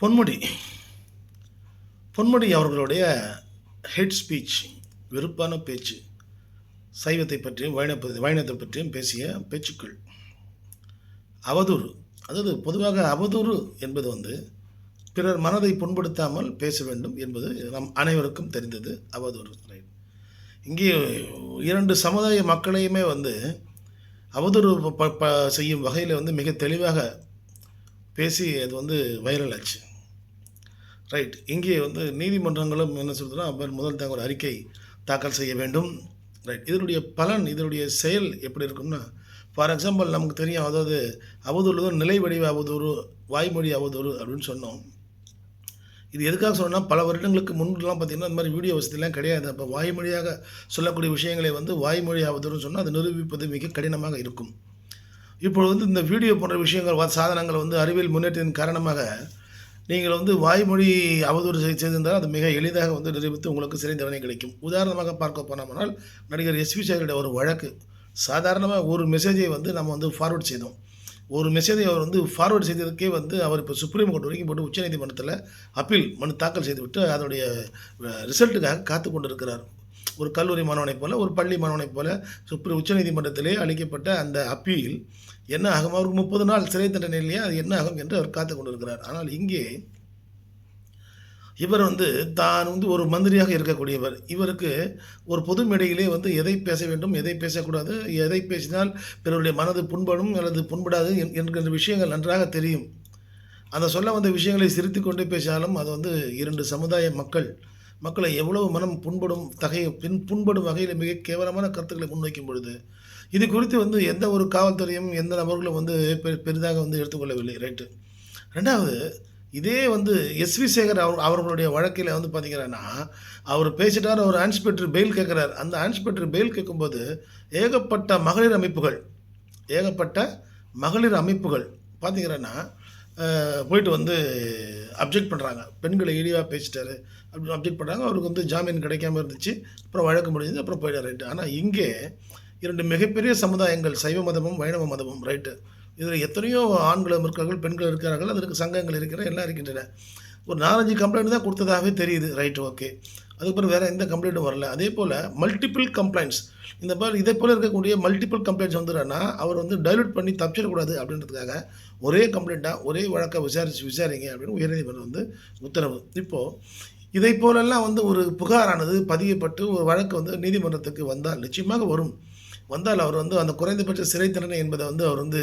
பொன்முடி. பொன்முடி அவர்களுடைய head speech வெறுப்பான பேச்சு சைவத்தை பற்றியும் வைண வைணத்தை பற்றியும் பேசிய பேச்சுக்கள். அவதூறு அதாவது பொதுவாக அவதூறு என்பது வந்து பிறர் மனதை புண்படுத்தாமல் பேச வேண்டும் என்பது நம் அனைவருக்கும் தெரிந்தது அவதூறு. ரைட் இங்கே இரண்டு சமுதாய மக்களையுமே வந்து அவதூறு ப ப செய்யும் வகையில் வந்து மிக தெளிவாக பேசி அது வந்து வைரல் ஆச்சு. ரைட் இங்கே வந்து நீதிமன்றங்களும் என்ன சொல்றதுன்னா அவர் முதல் தாங்க ஒரு அறிக்கை தாக்கல் செய்ய வேண்டும். ரைட் இதனுடைய பலன் இதனுடைய செயல் எப்படி இருக்கும்னா ஃபார் எக்ஸாம்பிள் நமக்கு தெரியும் அதாவது அவதூறு நிலை வடிவ அவதூறு வாய்மொழி அவதூறு அப்படின்னு சொன்னோம். இது எதுக்காக சொன்னோம்னா பல வருடங்களுக்கு முன்புலாம் பார்த்திங்கன்னா இந்த மாதிரி வீடியோ வசதிலாம் கிடையாது. அப்போ வாய்மொழியாக சொல்லக்கூடிய விஷயங்களை வந்து வாய்மொழி அவதூறுன்னு சொன்னால் அதை நிரூபிப்பது மிக கடினமாக இருக்கும். இப்பொழுது வந்து இந்த வீடியோ போன்ற விஷயங்கள் வ- சாதனங்கள் வந்து அறிவியல் முன்னேற்றத்தின் காரணமாக நீங்கள் வந்து வாய்மொழி அவதூறு செய்திருந்தால் அது மிக எளிதாக வந்து நிரூபித்து உங்களுக்கு சிறை தண்டனை கிடைக்கும். உதாரணமாக பார்க்க போனோம்னால் நடிகர் எஸ்வி சேகருடைய ஒரு வழக்கு. சாதாரணமாக ஒரு மெசேஜை வந்து நம்ம வந்து ஃபார்வர்ட் செய்தோம். ஒரு மெசேஜை அவர் வந்து ஃபார்வர்ட் செய்ததுக்கே வந்து அவர் இப்போ சுப்ரீம் கோர்ட் வரைக்கும் போட்டு உச்சநீதிமன்றத்தில் அப்பீல் மனு தாக்கல் செய்துவிட்டு அதனுடைய ரிசல்ட்டுக்காக காத்து கொண்டிருக்கிறார். ஒரு கல்லூரி மாணவனைப் போல ஒரு பள்ளி மாணவனைப் போல சுப்ரீம் உச்சநீதிமன்றத்திலே அளிக்கப்பட்ட அந்த அப்பீல் என்ன ஆகும்? அவருக்கு முப்பது நாள் சிறை தண்டனை இல்லையா அது என்ன ஆகும் என்று அவர் காத்து கொண்டிருக்கிறார். ஆனால் இங்கே இவர் வந்து தான் வந்து ஒரு மந்திரியாக இருக்கக்கூடியவர். இவருக்கு ஒரு பொது மேடையிலே வந்து எதை பேச வேண்டும் எதை பேசக்கூடாது எதை பேசினால் பிறருடைய மனது புண்படும் அல்லது புண்படாது என்- என்கின்ற விஷயங்கள் நன்றாக தெரியும். அந்த சொல்ல வந்த விஷயங்களை சிரித்து கொண்டே பேசினாலும் அது வந்து இரண்டு சமுதாய மக்கள் மக்களை எவ்வளவு மனம் புண்படும் தகை பின் புண்படும் வகையில் மிக கேவலமான கருத்துக்களை முன்வைக்கும் பொழுது இது குறித்து வந்து எந்த ஒரு காவல்துறையும் எந்த நபர்களும் வந்து பெ- பெரிதாக வந்து எடுத்துக்கொள்ளவில்லை. ரைட்டு ரெண்டாவது இதே வந்து எஸ்வி சேகர் அவர் அவர்களுடைய வழக்கில் வந்து பார்த்தீங்கன்னா அவர் பேசிட்டார் அவர் ஆன்ஸ்பெக்டர் பெயில் கேட்குறார் அந்த ஆன்ஸ்பெக்டர் பெயில் கேட்கும்போது ஏகப்பட்ட மகளிர் அமைப்புகள் ஏகப்பட்ட மகளிர் அமைப்புகள் பார்த்தீங்கன்னா போயிட்டு வந்து அப்ஜெக்ட் பண்ணுறாங்க பெண்களை இழிவாக பேசிட்டாரு. அப்படின்னு அப்ஜெக்ட் பண்ணுறாங்க அவருக்கு வந்து ஜாமீன் கிடைக்காம இருந்துச்சு. அப்புறம் வழக்கு முடிஞ்சது. அப்புறம் போயிட்டார். ரைட்டு ஆனால் இங்கே இரண்டு மிகப்பெரிய சமுதாயங்கள் சைவ மதமும் வைணவ மதமும். ரைட்டு இதில் எத்தனையோ ஆண்களும் இருக்கிறார்கள் பெண்கள் இருக்கிறார்கள். அதற்கு சங்கங்கள் இருக்கிற எல்லாம் இருக்கின்றன. ஒரு நாலஞ்சு கம்ப்ளைண்ட் தான் கொடுத்ததாகவே தெரியுது. ரைட்டு ஓகே அதுக்கப்புறம் வேறு எந்த கம்ப்ளைண்ட்டும் வரல. அதே போல் மல்டிபிள் கம்ப்ளைண்ட்ஸ் இந்த மாதிரி இதே போல் இருக்கக்கூடிய மல்டிபிள் கம்ப்ளைண்ட்ஸ் வந்துடுறேன்னா அவர் வந்து டைலூட் பண்ணி தப்பிச்சிடக்கூடாது அப்படின்றதுக்காக ஒரே கம்ப்ளைண்ட்டாக ஒரே வழக்கை விசாரிச்சு விசாரிங்க அப்படின்னு உயர்நீதிமன்றம் வந்து உத்தரவு. இப்போது இதை போலெல்லாம் வந்து ஒரு புகாரானது பதியப்பட்டு ஒரு வழக்கு வந்து நீதிமன்றத்துக்கு வந்தால் நிச்சயமாக வரும். வந்தால் அவர் வந்து அந்த குறைந்தபட்ச சிறை தண்டனை என்பதை வந்து அவர் வந்து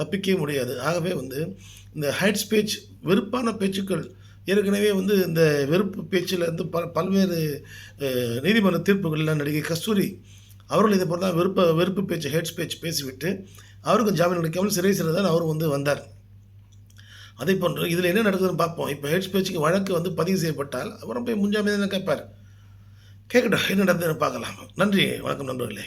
தப்பிக்கவே முடியாது. ஆகவே வந்து இந்த ஹைட் ஸ்பீச் வெறுப்பான பேச்சுக்கள் ஏற்கனவே வந்து இந்த வெறுப்பு பேச்சில் வந்து ப பல்வேறு நீதிமன்ற தீர்ப்புகளில் நடிகை கஸ்தூரி அவர்கள் இதை போல தான் வெறுப்ப வெறுப்பு பேச்சு ஹேட் ஸ்பீச் பேசிவிட்டு அவருக்கு ஜாமீன் கிடைக்காமல் சிறை சிறதான் அவர் வந்து வந்தார். அதே போன்று இதில் என்ன நடக்குதுன்னு பார்ப்போம். இப்போ ஹெட் ஸ்பீச்சுக்கு வழக்கு வந்து பதிவு செய்யப்பட்டால் அப்புறம் போய் முன்ஜாமீன் கேட்பார். கேட்கட்டும் என்ன நடந்ததுன்னு பார்க்கலாம். நன்றி வணக்கம் நண்பர்களே.